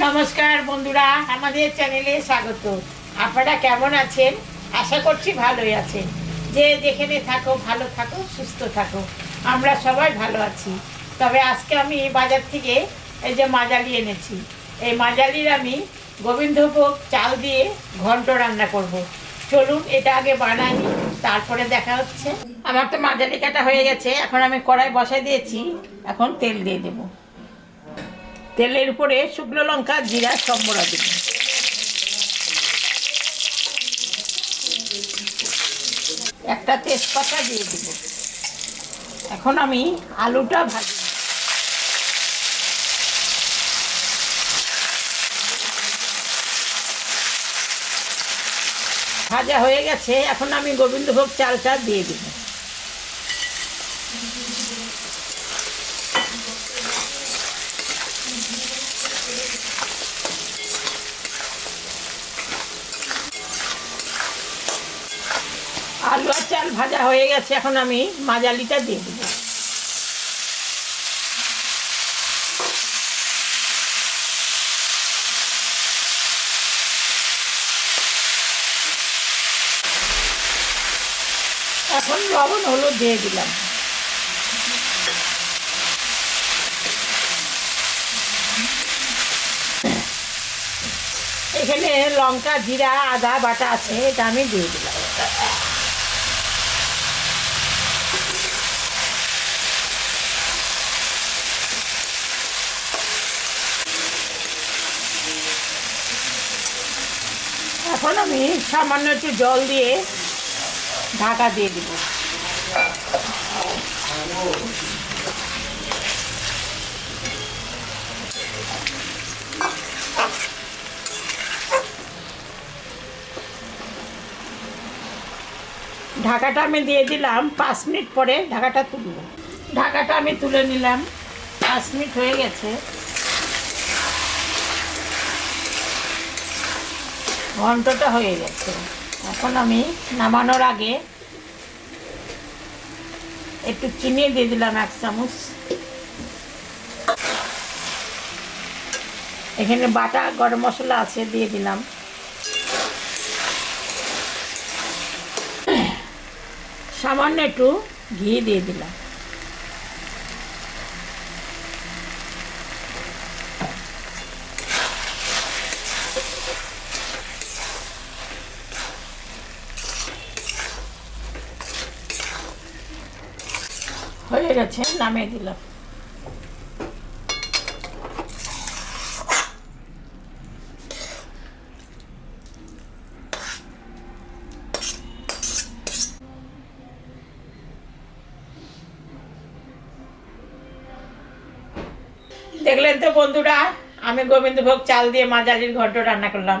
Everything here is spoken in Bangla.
নমস্কার বন্ধুরা, আমাদের চ্যানেলে স্বাগত। আপনারা কেমন আছেন? আশা করছি ভালোই আছেন। যে যেখানে থাকো, ভালো থাকো, সুস্থ থাকো। আমরা সবাই ভালো আছি। তবে আজকে আমি বাজার থেকে এই যে মাজালি এনেছি। এই মাজালির আমি গোবিন্দভোগ চাল দিয়ে ঘন্ট রান্না করব। চলুন, এটা আগে বানাই, তারপরে দেখা হচ্ছে। আমার তো মাজালি কাটা হয়ে গেছে, এখন আমি কড়াই বসাই দিয়েছি। এখন তেল দিয়ে দেবো। তেলের উপরে শুকনো লঙ্কা, জিরা, সম্বরা দেব একটা তেজপাতা দিয়ে দেব। এখন আমি আলুটা ভাজি। ভাজা হয়ে গেছে, এখন আমি গোবিন্দভোগ চালটা দিয়ে দেবো। আলু চাল ভাজা হয়ে গেছে, এখন আমি মাজালিটা দিয়ে দেবো। এখন লবণ, হলুদ দিয়ে দিলাম। এখানে লঙ্কা, জিরা, আদা, বাটা আছে, এটা আমি দিয়ে দিলাম। এখন আমি সামান্য একটু জল দিয়ে ঢাকা দিয়ে দিব। ঢাকাটা আমি দিয়ে দিলাম, পাঁচ মিনিট পরে ঢাকাটা তুলব। ঢাকাটা আমি তুলে নিলাম, পাঁচ মিনিট হয়ে গেছে। ঘন্টটা হয়ে গেছে। এখন আমি নামানোর আগে একটু চিনি দিয়ে দিলাম এক চামচ। এখানে বাটা গরম মশলা আছে, দিয়ে দিলাম। সামান্য একটু ঘি দিয়ে দিলাম। হয়ে গেছে, নামিয়ে দিলাম। দেখলেন তো বন্ধুরা, আমি গোবিন্দভোগ চাল দিয়ে মাজালির ঘন্ট রান্না করলাম।